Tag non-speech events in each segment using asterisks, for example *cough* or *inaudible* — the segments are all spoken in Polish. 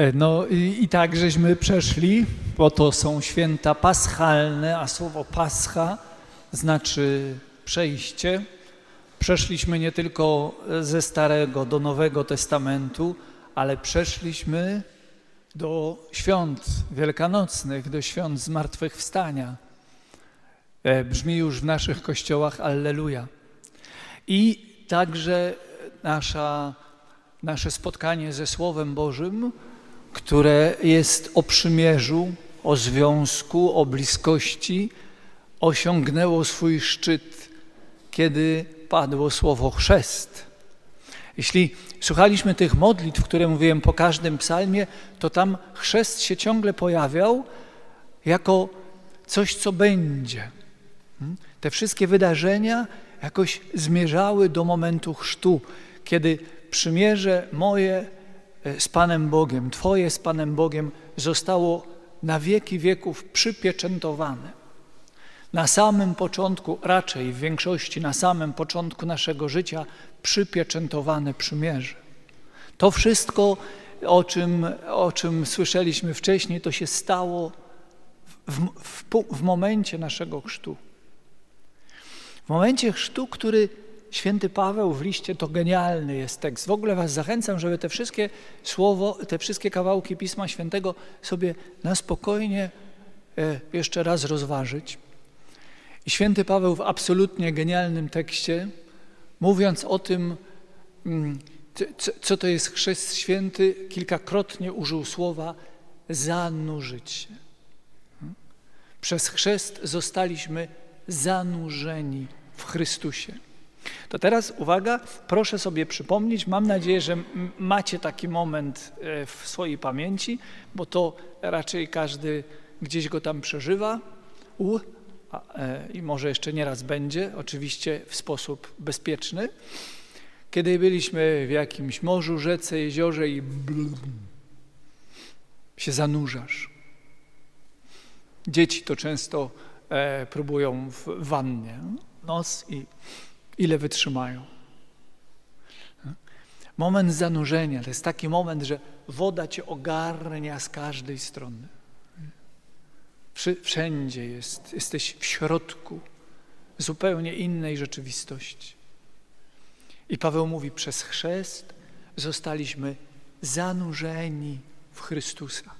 E, No i, i tak żeśmy przeszli, bo to są święta paschalne, a słowo pascha znaczy przejście. Przeszliśmy nie tylko ze Starego do Nowego Testamentu, ale przeszliśmy do świąt wielkanocnych, do świąt zmartwychwstania. E, Brzmi już w naszych kościołach Alleluja. I także nasza, nasze spotkanie ze Słowem Bożym, które jest o przymierzu, o związku, o bliskości, osiągnęło swój szczyt, kiedy padło słowo chrzest. Jeśli słuchaliśmy tych modlitw, które mówiłem po każdym psalmie, to tam chrzest się ciągle pojawiał jako coś, co będzie. Hmm? Te wszystkie wydarzenia jakoś zmierzały do momentu chrztu, kiedy przymierze moje z Panem Bogiem, Twoje z Panem Bogiem zostało na wieki wieków przypieczętowane. Na samym początku, raczej w większości na samym początku naszego życia, przypieczętowane przymierze. To wszystko, o czym, o czym słyszeliśmy wcześniej, to się stało w, w, w momencie naszego chrztu. W momencie chrztu, który święty Paweł w liście, to genialny jest tekst. W ogóle was zachęcam, żeby te wszystkie słowo, te wszystkie kawałki Pisma Świętego sobie na spokojnie e, jeszcze raz rozważyć. I święty Paweł w absolutnie genialnym tekście, mówiąc o tym, mm, co to jest chrzest święty, kilkakrotnie użył słowa zanurzyć się. Przez chrzest zostaliśmy zanurzeni w Chrystusie. To teraz uwaga, proszę sobie przypomnieć, mam nadzieję, że macie taki moment e, w swojej pamięci, bo to raczej każdy gdzieś go tam przeżywa. U, a, e, I może jeszcze nieraz będzie, oczywiście w sposób bezpieczny. Kiedy byliśmy w jakimś morzu, rzece, jeziorze i blum, się zanurzasz. Dzieci to często e, próbują w wannie. Nos i ile wytrzymają. Moment zanurzenia to jest taki moment, że woda cię ogarnia z każdej strony. Wszędzie jest, jesteś w środku zupełnie innej rzeczywistości. I Paweł mówi, przez chrzest zostaliśmy zanurzeni w Chrystusa.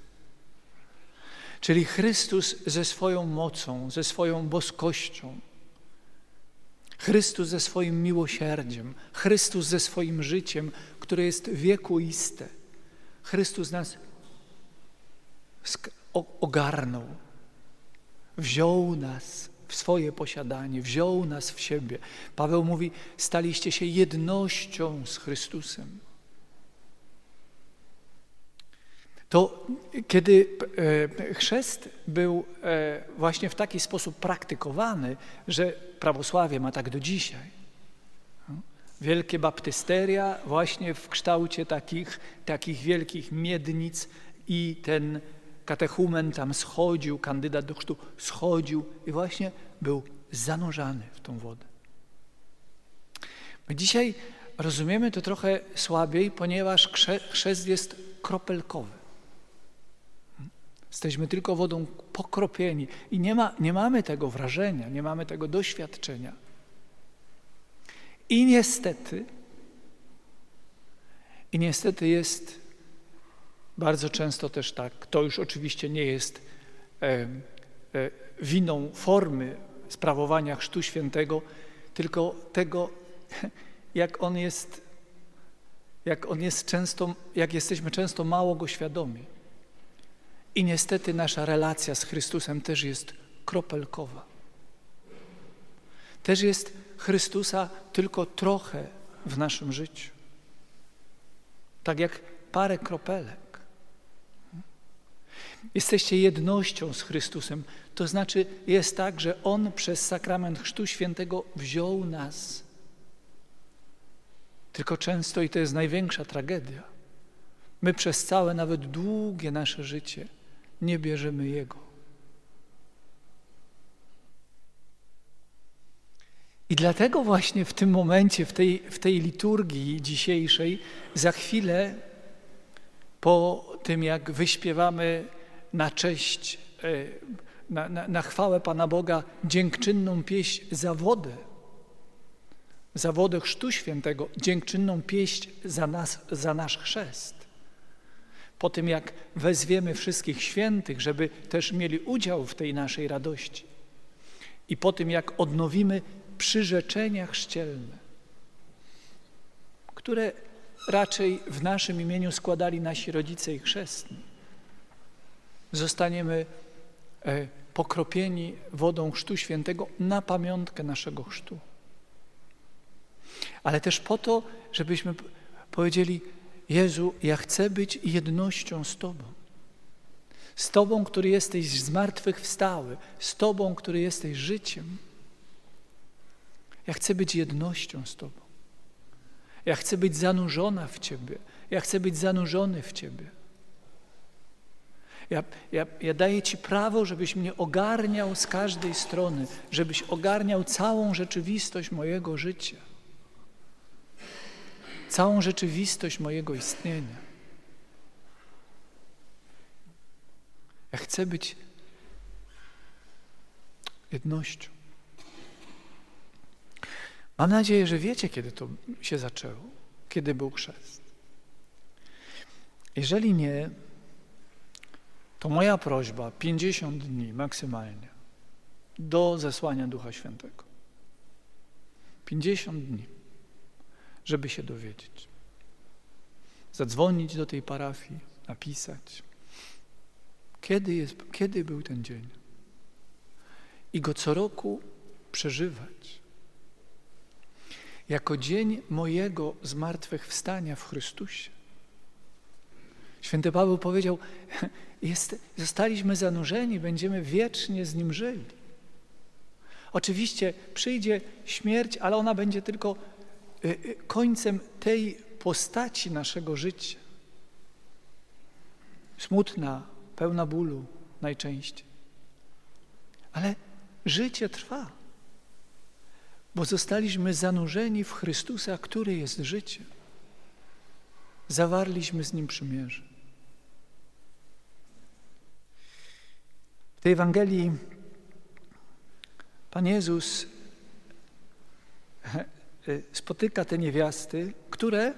Czyli Chrystus ze swoją mocą, ze swoją boskością, Chrystus ze swoim miłosierdziem, Chrystus ze swoim życiem, które jest wiekuiste. Chrystus nas ogarnął, wziął nas w swoje posiadanie, wziął nas w siebie. Paweł mówi: staliście się jednością z Chrystusem. To kiedy e, chrzest był e, właśnie w taki sposób praktykowany, że prawosławie ma tak do dzisiaj. Wielkie baptysteria właśnie w kształcie takich, takich wielkich miednic i ten katechumen tam schodził, kandydat do chrztu schodził i właśnie był zanurzany w tą wodę. My dzisiaj rozumiemy to trochę słabiej, ponieważ chrzest jest kropelkowy. Jesteśmy tylko wodą pokropieni i nie, ma, nie mamy tego wrażenia, nie mamy tego doświadczenia. I niestety, i niestety jest bardzo często też tak, to już oczywiście nie jest e, e, winą formy sprawowania Chrztu Świętego, tylko tego, jak on jest, jak on jest często, jak jesteśmy często mało go świadomi. I niestety nasza relacja z Chrystusem też jest kropelkowa. Też jest Chrystusa tylko trochę w naszym życiu. Tak jak parę kropelek. Jesteście jednością z Chrystusem. To znaczy jest tak, że On przez sakrament Chrztu Świętego wziął nas. Tylko często, i to jest największa tragedia, my przez całe, nawet długie nasze życie nie bierzemy Jego. I dlatego właśnie w tym momencie, w tej, w tej liturgii dzisiejszej, za chwilę po tym jak wyśpiewamy na cześć, e, na, na, na chwałę Pana Boga dziękczynną pieśń za wodę, za wodę Chrztu Świętego, dziękczynną pieśń za, nas, za nasz chrzest. Po tym jak wezwiemy wszystkich świętych, żeby też mieli udział w tej naszej radości. I po tym jak odnowimy przyrzeczenia chrzcielne, które raczej w naszym imieniu składali nasi rodzice i chrzestni. Zostaniemy e, pokropieni wodą Chrztu Świętego na pamiątkę naszego chrztu. Ale też po to, żebyśmy powiedzieli: Jezu, ja chcę być jednością z Tobą. Z Tobą, który jesteś zmartwychwstały, z Tobą, który jesteś życiem. Ja chcę być jednością z Tobą. Ja chcę być zanurzona w Ciebie. Ja chcę być zanurzony w Ciebie. Ja, ja, ja daję Ci prawo, żebyś mnie ogarniał z każdej strony, żebyś ogarniał całą rzeczywistość mojego życia, całą rzeczywistość mojego istnienia. Ja chcę być jednością. Mam nadzieję, że wiecie, kiedy to się zaczęło, kiedy był chrzest. Jeżeli nie, to moja prośba 50 dni maksymalnie do zesłania Ducha Świętego. 50 dni, żeby się dowiedzieć. Zadzwonić do tej parafii, napisać. Kiedy, jest, kiedy był ten dzień? I go co roku przeżywać jako dzień mojego zmartwychwstania w Chrystusie. Święty Paweł powiedział, *laughs* jest, zostaliśmy zanurzeni, będziemy wiecznie z Nim żyli. Oczywiście przyjdzie śmierć, ale ona będzie tylko końcem tej postaci naszego życia. Smutna, pełna bólu najczęściej. Ale życie trwa bo zostaliśmy zanurzeni w Chrystusa, który jest życiem. Zawarliśmy z Nim przymierze. W tej Ewangelii Pan Jezus spotyka te niewiasty, które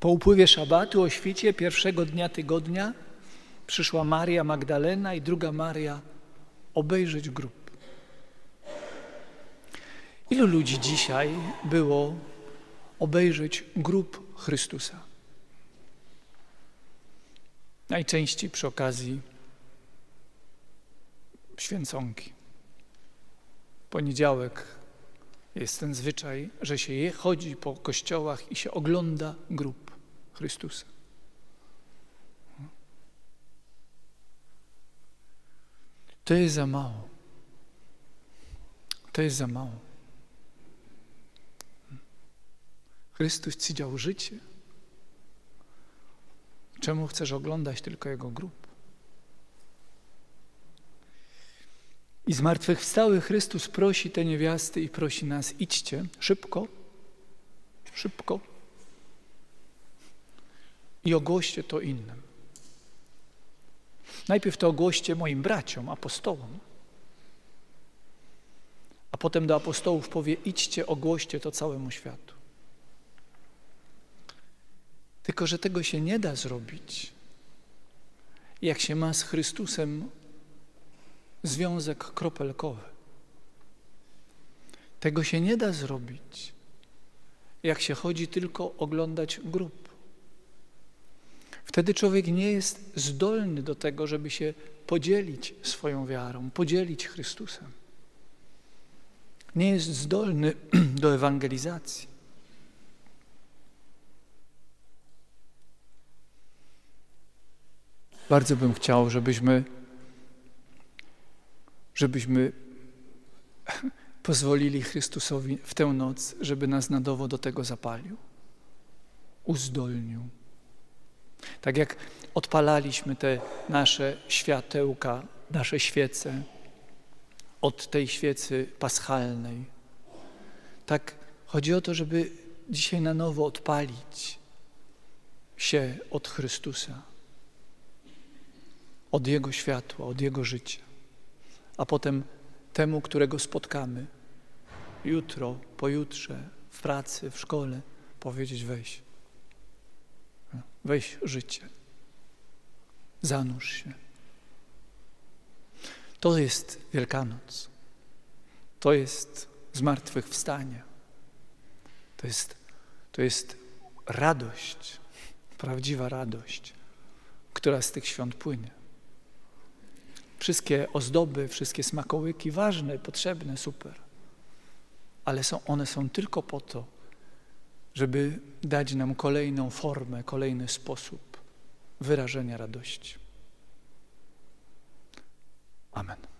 po upływie szabatu o świcie pierwszego dnia tygodnia przyszła Maria Magdalena i druga Maria obejrzeć grób. Ilu ludzi dzisiaj było obejrzeć grób Chrystusa? Najczęściej przy okazji święconki. Poniedziałek jest ten zwyczaj, że się je, chodzi po kościołach i się ogląda grób Chrystusa. To jest za mało. To jest za mało. Chrystus Ci dał życie. Czemu chcesz oglądać tylko Jego grób? I zmartwychwstały Chrystus prosi te niewiasty i prosi nas, idźcie szybko, szybko i ogłoście to innym. Najpierw to ogłoście moim braciom, apostołom, a potem do apostołów powie, idźcie, ogłoście to całemu światu. Tylko, że tego się nie da zrobić, jak się ma z Chrystusem związek kropelkowy. Tego się nie da zrobić, jak się chodzi tylko oglądać grób. Wtedy człowiek nie jest zdolny do tego, żeby się podzielić swoją wiarą, podzielić Chrystusem. Nie jest zdolny *clears throat* do ewangelizacji. Bardzo bym chciał, żebyśmy, żebyśmy *laughs* pozwolili Chrystusowi w tę noc, żeby nas na nowo do tego zapalił, uzdolnił. Tak jak odpalaliśmy te nasze światełka, nasze świece od tej świecy paschalnej, tak chodzi o to, żeby dzisiaj na nowo odpalić się od Chrystusa, od Jego światła, od Jego życia, a potem temu, którego spotkamy jutro, pojutrze, w pracy, w szkole, powiedzieć weź. Weź życie. Zanurz się. To jest Wielkanoc. To jest zmartwychwstanie. To jest, to jest radość, prawdziwa radość, która z tych świąt płynie. Wszystkie ozdoby, wszystkie smakołyki, ważne, potrzebne, super. Ale są, one są tylko po to, żeby dać nam kolejną formę, kolejny sposób wyrażenia radości. Amen.